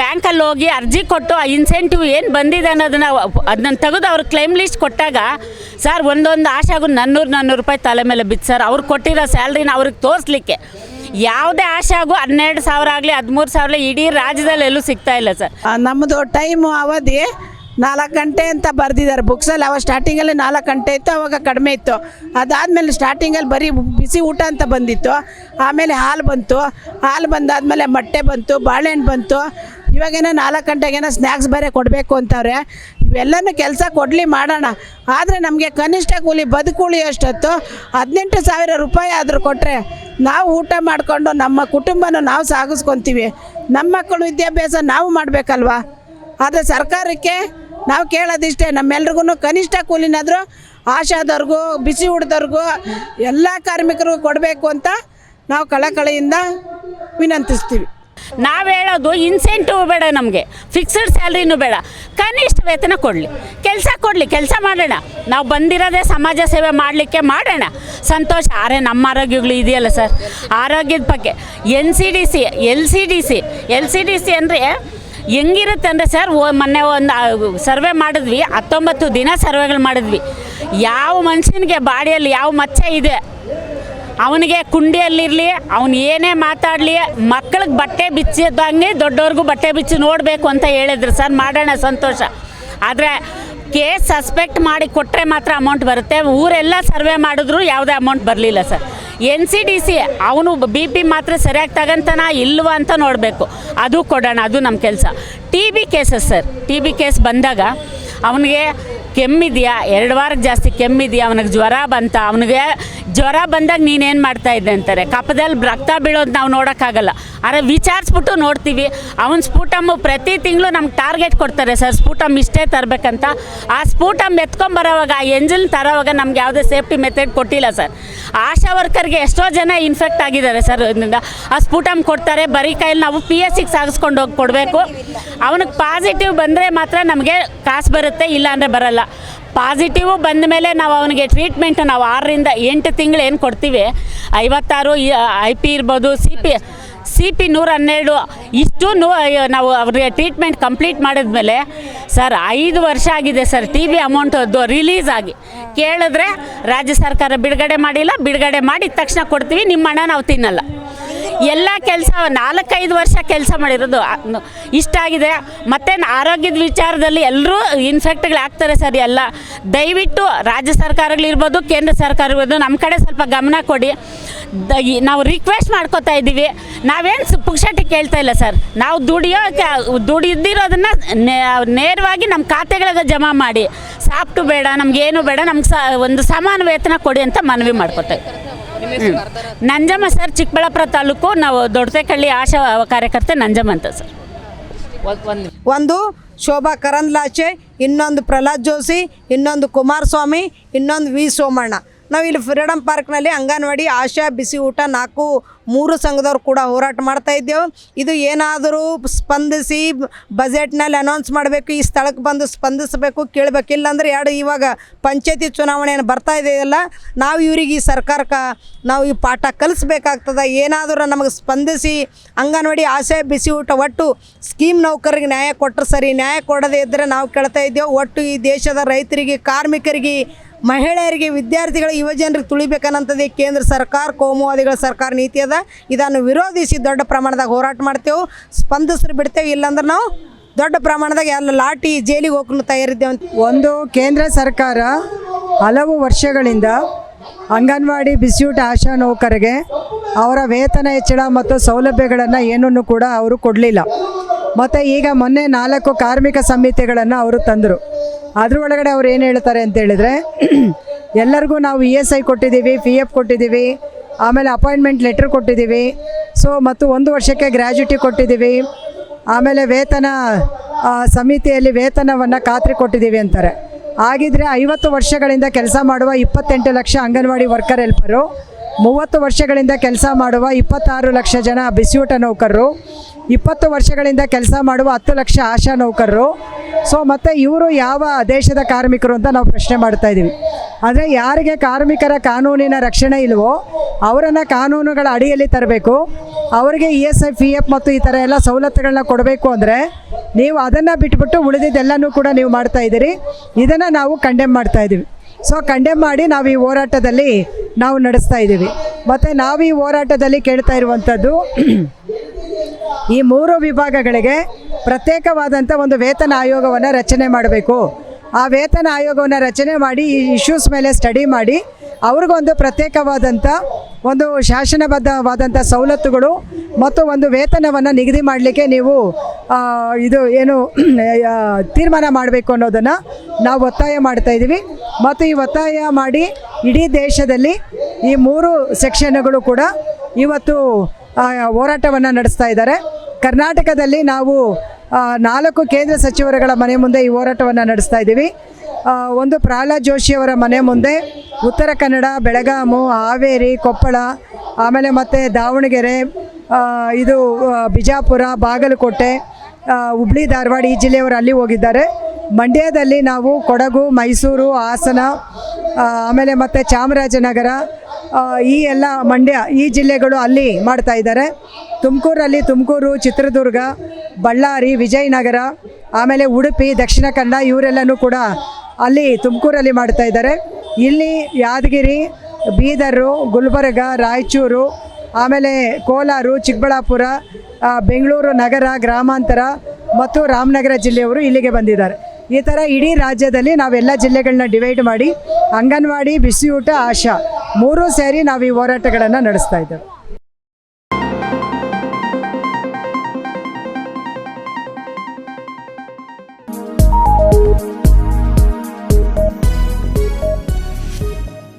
ಬ್ಯಾಂಕಲ್ಲಿ ಹೋಗಿ ಅರ್ಜಿ ಕೊಟ್ಟು ಆ ಇನ್ಸೆಂಟಿವ್ ಏನು ಬಂದಿದೆ ಅನ್ನೋದನ್ನ ಅದನ್ನ ತೆಗೆದು ಅವ್ರ ಕ್ಲೈಮ್ ಲಿಸ್ಟ್ ಕೊಟ್ಟಾಗ ಸರ್ ಒಂದೊಂದು ಆಶಾಗೂ ನನ್ನೂರು ನಾನ್ನೂರು ರೂಪಾಯಿ ತಲೆ ಮೇಲೆ ಬಿತ್ತು ಸರ್ ಅವ್ರು ಕೊಟ್ಟಿರೋ ಸ್ಯಾಲ್ರಿನ ಅವ್ರಿಗೆ ತೋರಿಸ್ಲಿಕ್ಕೆ. ಯಾವುದೇ ಆಶಾಗೂ ಹನ್ನೆರಡು ಸಾವಿರ ಆಗಲಿ, ಹದಿಮೂರು ಸಾವಿರ ಇಡೀ ರಾಜ್ಯದಲ್ಲಿ ಎಲ್ಲೂ ಸಿಗ್ತಾ ಇಲ್ಲ ಸರ್ ನಮ್ಮದು ಟೈಮು ಅವಧಿ ನಾಲ್ಕು ಗಂಟೆ ಅಂತ ಬರೆದಿದ್ದಾರೆ. ಬುಕ್ಸಲ್ಲಿ ಅವಾಗ ಸ್ಟಾರ್ಟಿಂಗಲ್ಲಿ ನಾಲ್ಕು ಗಂಟೆ ಇತ್ತು, ಅವಾಗ ಕಡಿಮೆ ಇತ್ತು. ಅದಾದಮೇಲೆ ಸ್ಟಾರ್ಟಿಂಗಲ್ಲಿ ಬರೀ ಬಿಸಿ ಊಟ ಅಂತ ಬಂದಿತ್ತು. ಆಮೇಲೆ ಹಾಲು ಬಂತು. ಹಾಲು ಬಂದಾದಮೇಲೆ ಮೊಟ್ಟೆ ಬಂತು, ಬಾಳೆಹಣ್ಣು ಬಂತು. ಇವಾಗೇನೋ ನಾಲ್ಕು ಗಂಟೆಗೇನೋ ಸ್ನ್ಯಾಕ್ಸ್ ಬೇರೆ ಕೊಡಬೇಕು ಅಂತವ್ರೆ. ಇವೆಲ್ಲನೂ ಕೆಲಸ ಕೊಡಲಿ ಮಾಡೋಣ. ಆದರೆ ನಮಗೆ ಕನಿಷ್ಠ ಕೂಲಿ ಬದುಕುಳಿ ಅಷ್ಟೊತ್ತು. ಹದಿನೆಂಟು ಸಾವಿರ ರೂಪಾಯಿ ಆದರೂ ಕೊಟ್ಟರೆ ನಾವು ಊಟ ಮಾಡಿಕೊಂಡು ನಮ್ಮ ಕುಟುಂಬನ ನಾವು ಸಾಗಿಸ್ಕೊತೀವಿ. ನಮ್ಮ ಮಕ್ಕಳು ವಿದ್ಯಾಭ್ಯಾಸ ನಾವು ಮಾಡಬೇಕಲ್ವಾ? ಆದರೆ ಸರ್ಕಾರಕ್ಕೆ ನಾವು ಕೇಳೋದಿಷ್ಟೇ, ನಮ್ಮೆಲ್ರಿಗೂ ಕನಿಷ್ಠ ಕೂಲಿನಾದರೂ ಆಶಾದವ್ರಿಗೂ, ಬಿಸಿ ಊಟದವ್ರಿಗೂ, ಎಲ್ಲ ಕಾರ್ಮಿಕರಿಗೂ ಕೊಡಬೇಕು ಅಂತ ನಾವು ಕಳಕಳಿಯಿಂದ ವಿನಂತಿಸ್ತೀವಿ. ನಾವು ಹೇಳೋದು ಇನ್ಸೆಂಟಿವ್ ಬೇಡ ನಮಗೆ. ಫಿಕ್ಸ್ಡ್ ಸ್ಯಾಲ್ರಿನೂ ಬೇಡ. ಕನಿಷ್ಠ ವೇತನ ಕೊಡಲಿ. ಕೆಲಸ ಕೊಡಲಿ, ಕೆಲಸ ಮಾಡೋಣ. ನಾವು ಬಂದಿರೋದೇ ಸಮಾಜ ಸೇವೆ ಮಾಡಲಿಕ್ಕೆ ಮಾಡೋಣ. ಸಂತೋಷ. ಅರೆ ನಮ್ಮ ಆರೋಗ್ಯಗಳು ಇದೆಯಲ್ಲ ಸರ್. ಆರೋಗ್ಯದ ಬಗ್ಗೆ. N C D C L C D C L C D C ಅಂದರೆ ಹೆಂಗಿರುತ್ತೆ ಅಂದರೆ ಸರ್, ಓ ಮೊನ್ನೆ ಒಂದು ಸರ್ವೆ ಮಾಡಿದ್ವಿ. ಹತ್ತೊಂಬತ್ತು ದಿನ ಸರ್ವೆಗಳು ಮಾಡಿದ್ವಿ. ಯಾವ ಮನುಷ್ಯನಿಗೆ ಬಾಡಿಯಲ್ಲಿ ಯಾವ ಮಚ್ಚ ಇದೆ? ಅವನಿಗೆ ಕುಂಡಿಯಲ್ಲಿರಲಿ, ಅವನು ಏನೇ ಮಾತಾಡಲಿ ಮಕ್ಕಳಿಗೆ ಬಟ್ಟೆ ಬಿಚ್ಚಿದಂಗೆ ದೊಡ್ಡವ್ರಿಗೂ ಬಟ್ಟೆ ಬಿಚ್ಚಿ ನೋಡಬೇಕು ಅಂತ ಹೇಳಿದ್ರು. ಸರ್, ಮಾಡೋಣ ಸಂತೋಷ. ಆದರೆ ಕೇಸ್ ಸಸ್ಪೆಕ್ಟ್ ಮಾಡಿ ಕೊಟ್ಟರೆ ಮಾತ್ರ ಅಮೌಂಟ್ ಬರುತ್ತೆ. ಊರೆಲ್ಲ ಸರ್ವೆ ಮಾಡಿದ್ರು ಯಾವುದೇ ಅಮೌಂಟ್ ಬರಲಿಲ್ಲ sir. N C D C, ಅವನು ಬಿ ಪಿ ಮಾತ್ರ ಸರಿಯಾಗಿ ತಗಂತನ ಇಲ್ವಾ ಅಂತ ನೋಡಬೇಕು. ಅದು ಕೊಡೋಣ, ಅದು ನಮ್ಮ ಕೆಲಸ. T B cases sir, T B case ಬಂದಾಗ ಅವನಿಗೆ ಕೆಮ್ಮಿದೆಯಾ? ಎರಡು ವಾರಕ್ಕೆ ಜಾಸ್ತಿ ಕೆಮ್ಮಿದೆಯಾ? ಅವನಿಗೆ ಜ್ವರ ಬಂತ? ಅವನಿಗೆ ಜ್ವರ ಬಂದಾಗ ನೀನೇನು ಮಾಡ್ತಾ ಇದ್ದೆ ಅಂತಾರೆ. ಕಪ್ಪದಲ್ಲಿ ರಕ್ತ ಬೀಳೋದು ನಾವು ನೋಡೋಕ್ಕಾಗಲ್ಲ. ಆದರೆ ವಿಚಾರಿಸ್ಬಿಟ್ಟು ನೋಡ್ತೀವಿ. ಅವನ ಸ್ಫೂಟಮ್ಮು ಪ್ರತಿ ತಿಂಗಳು ನಮ್ಗೆ ಟಾರ್ಗೆಟ್ ಕೊಡ್ತಾರೆ, ಸರ್, ಸ್ಫೂಟಮ್ ಇಷ್ಟೇ ತರಬೇಕಂತ. ಆ ಸ್ಫೂಟಮ್ ಎತ್ಕೊಂಬರೋವಾಗ ಆ ಎಂಜಿನ್ ತರೋವಾಗ ನಮ್ಗೆ ಯಾವುದೇ ಸೇಫ್ಟಿ ಮೆಥಡ್ ಕೊಟ್ಟಿಲ್ಲ, ಸರ್. ಆಶಾ ವರ್ಕರ್ಗೆ ಎಷ್ಟೋ ಜನ ಇನ್ಫೆಕ್ಟ್ ಆಗಿದ್ದಾರೆ, ಸರ್. ಇದರಿಂದ ಆ ಸ್ಫೂಟಮ್ ಕೊಡ್ತಾರೆ. ಬರೀ ಕೈಯಲ್ಲಿ ನಾವು ಪಿ ಎಸ್ ಸಿಗೆ ಸಾಗಿಸ್ಕೊಂಡು ಹೋಗಿ ಕೊಡಬೇಕು. ಅವನಿಗೆ ಪಾಸಿಟಿವ್ ಬಂದರೆ ಮಾತ್ರ ನಮಗೆ ಕಾಸು ಬರುತ್ತೆ ಇಲ್ಲಾಂದರೆ ಬರಲ್ಲ. ಪಾಸಿಟಿವ್ ಬಂದ ಮೇಲೆ ನಾವು ಅವನಿಗೆ ಟ್ರೀಟ್ಮೆಂಟ್ ನಾವು ಆರರಿಂದ ಎಂಟು ತಿಂಗಳು ಏನು ಕೊಡ್ತೀವಿ? ಐವತ್ತಾರು ಐ ಪಿ ಇರ್ಬೋದು ಸಿ ಪಿ ಸಿ ಪಿ ನೂರ ಹನ್ನೆರಡು ಇಷ್ಟು ನೂ ನಾವು ಅವ್ರಿಗೆ ಟ್ರೀಟ್ಮೆಂಟ್ ಕಂಪ್ಲೀಟ್ ಮಾಡಿದ್ಮೇಲೆ, ಸರ್, ಐದು ವರ್ಷ ಆಗಿದೆ sir T B amount release ಆಗಿ. ಕೇಳಿದ್ರೆ ರಾಜ್ಯ ಸರ್ಕಾರ ಬಿಡುಗಡೆ ಮಾಡಿಲ್ಲ, ಬಿಡುಗಡೆ ಮಾಡಿದ ತಕ್ಷಣ ಕೊಡ್ತೀವಿ, ನಿಮ್ಮ ಹಣ ನಾವು ತಿನ್ನಲ್ಲ. ಎಲ್ಲ ಕೆಲಸ, ನಾಲ್ಕೈದು ವರ್ಷ ಕೆಲಸ ಮಾಡಿರೋದು. ಇಷ್ಟ ಆಗಿದೆ. ಮತ್ತು ಆರೋಗ್ಯದ ವಿಚಾರದಲ್ಲಿ ಎಲ್ಲರೂ ಇನ್ಫೆಕ್ಟ್ಗಳು ಆಗ್ತಾರೆ ಸರ್ ಎಲ್ಲ. ದಯವಿಟ್ಟು ರಾಜ್ಯ ಸರ್ಕಾರಗಳಿರ್ಬೋದು, ಕೇಂದ್ರ ಸರ್ಕಾರ ಇರ್ಬೋದು ನಮ್ಮ ಕಡೆ ಸ್ವಲ್ಪ ಗಮನ ಕೊಡಿ. ನಾವು ರಿಕ್ವೆಸ್ಟ್ ಮಾಡ್ಕೋತಾ ಇದ್ದೀವಿ. ನಾವೇನು ಪುಕ್ಷಟಿ ಕೇಳ್ತಾ ಇಲ್ಲ ಸರ್. ನಾವು ದುಡಿಯೋ ದುಡಿದಿರೋದನ್ನು ನೇರವಾಗಿ ನಮ್ಮ ಖಾತೆಗಳಿಗೆ ಜಮಾ ಮಾಡಿ. ಸಾಫ್ಟು ಬೇಡ, ನಮಗೇನು ಬೇಡ, ನಮ್ಗೆ ಸ, ಒಂದು ಸಮಾನ ವೇತನ ಕೊಡಿ ಅಂತ ಮನವಿ ಮಾಡ್ಕೋತೇವೆ ನಂಜಮ್ಮ ಸರ್ ಚಿಕ್ಕಬಳ್ಳಾಪುರ ತಾಲೂಕು ನಾವು ದೊಡ್ಡತೆಕಳ್ಳಿ ಆಶಾ ಕಾರ್ಯಕರ್ತೆ ನಂಜಮ್ಮ ಅಂತ ಸರ್. ಒಂದು ಶೋಭಾ ಕರಂದ್ಲಾಚೆ ಇನ್ನೊಂದು ಪ್ರಹ್ಲಾದ್ ಜೋಶಿ ಇನ್ನೊಂದು ಕುಮಾರಸ್ವಾಮಿ ಇನ್ನೊಂದು ವಿ ಸೋಮಣ್ಣ. ನಾವು ಇಲ್ಲಿ ಫ್ರೀಡಮ್ ಪಾರ್ಕ್ನಲ್ಲಿ ಅಂಗನವಾಡಿ, ಆಶಾ, ಬಿಸಿ ಊಟ ನಾಲ್ಕು, ಮೂರು ಸಂಘದವ್ರು ಕೂಡ ಹೋರಾಟ ಮಾಡ್ತಾ ಇದ್ದೇವೆ. ಇದು ಏನಾದರೂ ಸ್ಪಂದಿಸಿ ಬಜೆಟ್ನಲ್ಲಿ ಅನೌನ್ಸ್ ಮಾಡಬೇಕು, ಈ ಸ್ಥಳಕ್ಕೆ ಬಂದು ಸ್ಪಂದಿಸಬೇಕು ಕೇಳಬೇಕು ಇಲ್ಲಾಂದ್ರೆ ಎರಡು ಇವಾಗ ಪಂಚಾಯತಿ ಚುನಾವಣೆ ಬರ್ತಾ ಇದೆಯಲ್ಲ ನಾವು ಇವ್ರಿಗೆ ಈ ಸರ್ಕಾರಕ್ಕೆ ನಾವು ಈ ಪಾಠ ಕಲಿಸ್ಬೇಕಾಗ್ತದೆ. ಏನಾದರೂ ನಮಗೆ ಸ್ಪಂದಿಸಿ ಅಂಗನವಾಡಿ ಆಸೆ ಬಿಸಿ ಊಟ ಒಟ್ಟು ಸ್ಕೀಮ್ ನೌಕರಿಗೆ ನ್ಯಾಯ ಕೊಟ್ಟರೆ ಸರಿ, ನ್ಯಾಯ ಕೊಡದೇ ಇದ್ದರೆ ನಾವು ಕೇಳ್ತಾ ಇದ್ದೇವೆ. ಒಟ್ಟು ಈ ದೇಶದ ರೈತರಿಗೆ, ಕಾರ್ಮಿಕರಿಗೆ ಮಹಿಳೆಯರಿಗೆ ವಿದ್ಯಾರ್ಥಿಗಳು ಯುವಜನರಿಗೆ ತುಳಿಬೇಕನ್ನಂಥದ್ದು ಕೇಂದ್ರ ಸರ್ಕಾರ, ಕೋಮುವಾದಿಗಳ ಸರ್ಕಾರ ನೀತಿ ಅದ. ಇದನ್ನು ವಿರೋಧಿಸಿ ದೊಡ್ಡ ಪ್ರಮಾಣದಾಗ ಹೋರಾಟ ಮಾಡ್ತೇವೆ. ಸ್ಪಂದಿಸ್ರು ಬಿಡ್ತೇವೆ. ಇಲ್ಲಾಂದ್ರೆ ನಾವು ದೊಡ್ಡ ಪ್ರಮಾಣದಾಗ ಎಲ್ಲ ಲಾಟಿ ಜೈಲಿಗೆ ಹೋಗ್ಲು ತಯಾರಿದ್ದೇವೆ ಒಂದು ಕೇಂದ್ರ ಸರ್ಕಾರ ಹಲವು ವರ್ಷಗಳಿಂದ ಅಂಗನವಾಡಿ ಬಿಸಿಯೂಟ ಆಶಾ ನೌಕರಿಗೆ ಅವರ ವೇತನ ಹೆಚ್ಚಳ ಮತ್ತು ಸೌಲಭ್ಯಗಳನ್ನು ಏನನ್ನು ಕೂಡ ಅವರು ಕೊಡಲಿಲ್ಲ. ಮತ್ತು ಈಗ ಮೊನ್ನೆ ನಾಲ್ಕು ಕಾರ್ಮಿಕ ಸಮಿತಿಗಳನ್ನು ಅವರು ತಂದರು. ಅದ್ರ ಒಳಗಡೆ ಅವ್ರು ಏನು ಹೇಳ್ತಾರೆ ಅಂತ ಹೇಳಿದ್ರೆ, ಎಲ್ಲರಿಗೂ ನಾವು ಇ ಎಸ್ ಐ ಕೊಟ್ಟಿದ್ದೀವಿ, ಪಿ ಎಫ್ ಕೊಟ್ಟಿದ್ದೀವಿ, ಆಮೇಲೆ ಅಪಾಯಿಂಟ್ಮೆಂಟ್ ಲೆಟ್ರ್ ಕೊಟ್ಟಿದ್ದೀವಿ, ಸೊ ಮತ್ತು ಒಂದು ವರ್ಷಕ್ಕೆ ಗ್ರ್ಯಾಜುಟಿ ಕೊಟ್ಟಿದ್ದೀವಿ, ಆಮೇಲೆ ವೇತನ ಸಮಿತಿಯಲ್ಲಿ ವೇತನವನ್ನು ಖಾತ್ರಿ ಕೊಟ್ಟಿದ್ದೀವಿ ಅಂತಾರೆ. ಹಾಗಿದ್ರೆ ಐವತ್ತು ವರ್ಷಗಳಿಂದ ಕೆಲಸ ಮಾಡುವ ಇಪ್ಪತ್ತೆಂಟು ಲಕ್ಷ ಅಂಗನವಾಡಿ ವರ್ಕರ್ ಹೆಲ್ಪರು ಮೂವತ್ತು ವರ್ಷಗಳಿಂದ ಕೆಲಸ ಮಾಡುವ ಇಪ್ಪತ್ತಾರು ಲಕ್ಷ ಜನ ಬಿಸಿಯೂಟ ನೌಕರರು, ಇಪ್ಪತ್ತು ವರ್ಷಗಳಿಂದ ಕೆಲಸ ಮಾಡುವ ಹತ್ತು ಲಕ್ಷ ಆಶಾ ನೌಕರರು. ಸೊ ಮತ್ತು ಇವರು ಯಾವ ದೇಶದ ಕಾರ್ಮಿಕರು ಅಂತ ನಾವು ಪ್ರಶ್ನೆ ಮಾಡ್ತಾ ಇದ್ದೀವಿ. ಆದರೆ ಯಾರಿಗೆ ಕಾರ್ಮಿಕರ ಕಾನೂನಿನ ರಕ್ಷಣೆ ಇಲ್ವೋ, ಅವರನ್ನು ಕಾನೂನುಗಳ ಅಡಿಯಲ್ಲಿ ತರಬೇಕು, ಅವರಿಗೆ E S I, P F ಮತ್ತು ಈ ಥರ ಎಲ್ಲ ಸವಲತ್ತುಗಳನ್ನ ಕೊಡಬೇಕು ಅಂದರೆ ನೀವು ಅದನ್ನು ಬಿಟ್ಬಿಟ್ಟು ಉಳಿದಿದ್ದೆಲ್ಲನೂ ಕೂಡ ನೀವು ಮಾಡ್ತಾ ಇದ್ದೀರಿ. ಇದನ್ನು ನಾವು ಕಂಡೆಮ್ ಮಾಡ್ತಾ ಇದ್ದೀವಿ. ಸೊ ಕಂಡೆಮ್ ಮಾಡಿ ನಾವು ಈ ಹೋರಾಟದಲ್ಲಿ ನಾವು ನಡೆಸ್ತಾ ಇದ್ದೀವಿ. ಮತ್ತು ನಾವು ಈ ಹೋರಾಟದಲ್ಲಿ ಕೇಳ್ತಾ ಇರುವಂಥದ್ದು, ಈ ಮೂರು ವಿಭಾಗಗಳಿಗೆ ಪ್ರತ್ಯೇಕವಾದಂಥ ಒಂದು ವೇತನ ಆಯೋಗವನ್ನು ರಚನೆ ಮಾಡಬೇಕು. ಆ ವೇತನ ಆಯೋಗವನ್ನು ರಚನೆ ಮಾಡಿ ಈ ಇಶ್ಯೂಸ್ ಮೇಲೆ ಸ್ಟಡಿ ಮಾಡಿ ಅವ್ರಿಗೊಂದು ಪ್ರತ್ಯೇಕವಾದಂಥ ಒಂದು ಶಾಸನಬದ್ಧವಾದಂಥ ಸವಲತ್ತುಗಳು ಮತ್ತು ಒಂದು ವೇತನವನ್ನು ನಿಗದಿ ಮಾಡಲಿಕ್ಕೆ ನೀವು ಇದು ಏನು ತೀರ್ಮಾನ ಮಾಡಬೇಕು ಅನ್ನೋದನ್ನು ನಾವು ಒತ್ತಾಯ ಮಾಡ್ತಾ ಇದ್ದೀವಿ ಮತ್ತು ಈ ಒತ್ತಾಯ ಮಾಡಿ ಇಡೀ ದೇಶದಲ್ಲಿ ಈ ಮೂರು ಸೆಕ್ಷನ್ಗಳು ಕೂಡ ಇವತ್ತು ಹೋರಾಟವನ್ನು ನಡೆಸ್ತಾ ಇದ್ದಾರೆ. ಕರ್ನಾಟಕದಲ್ಲಿ ನಾವು ನಾಲ್ಕು ಕೇಂದ್ರ ಸಚಿವರುಗಳ ಮನೆ ಮುಂದೆ ಈ ಹೋರಾಟವನ್ನು ನಡೆಸ್ತಾ ಇದ್ದೀವಿ ಒಂದು ಪ್ರಹ್ಲಾದ್ ಜೋಶಿಯವರ ಮನೆ ಮುಂದೆ ಉತ್ತರ ಕನ್ನಡ, ಬೆಳಗಾಮು, ಹಾವೇರಿ, ಕೊಪ್ಪಳ, ಆಮೇಲೆ ಮತ್ತು ದಾವಣಗೆರೆ ಇದು ಬಿಜಾಪುರ, ಬಾಗಲಕೋಟೆ ಹುಬ್ಳಿ, ಧಾರವಾಡ ಈ ಜಿಲ್ಲೆಯವರು ಅಲ್ಲಿ ಹೋಗಿದ್ದಾರೆ. ಮಂಡ್ಯದಲ್ಲಿ ನಾವು ಕೊಡಗು, ಮೈಸೂರು, ಹಾಸನ ಆಮೇಲೆ ಮತ್ತು ಚಾಮರಾಜನಗರ ಈ ಎಲ್ಲ ಮಂಡ್ಯ, ಈ ಜಿಲ್ಲೆಗಳು ಅಲ್ಲಿ ಮಾಡ್ತಾ ಇದ್ದಾರೆ. ತುಮಕೂರಲ್ಲಿ ತುಮಕೂರು, ಚಿತ್ರದುರ್ಗ, ಬಳ್ಳಾರಿ, ವಿಜಯನಗರ, ಆಮೇಲೆ ಉಡುಪಿ, ದಕ್ಷಿಣ ಕನ್ನಡ ಇವರೆಲ್ಲನೂ ಕೂಡ ಅಲ್ಲಿ ತುಮಕೂರಲ್ಲಿ ಮಾಡ್ತಾ ಇದ್ದಾರೆ. ಇಲ್ಲಿ ಯಾದಗಿರಿ, ಬೀದರು, ಗುಲ್ಬರ್ಗ, ರಾಯಚೂರು, ಆಮೇಲೆ ಕೋಲಾರು, ಚಿಕ್ಕಬಳ್ಳಾಪುರ ಬೆಂಗಳೂರು ನಗರ, ಗ್ರಾಮಾಂತರ ಮತ್ತು ರಾಮನಗರ ಜಿಲ್ಲೆಯವರು ಇಲ್ಲಿಗೆ ಬಂದಿದ್ದಾರೆ. ಈ ಥರ ಇಡೀ ರಾಜ್ಯದಲ್ಲಿ ನಾವೆಲ್ಲ ಜಿಲ್ಲೆಗಳನ್ನ ಡಿವೈಡ್ ಮಾಡಿ ಅಂಗನವಾಡಿ, ಬಿಸಿಯೂಟ, ಆಶಾ ಮೂರೂ ಸೇರಿ ನಾವು ಈ ಹೋರಾಟಗಳನ್ನು ನಡೆಸ್ತಾ ಇದ್ದೇವೆ.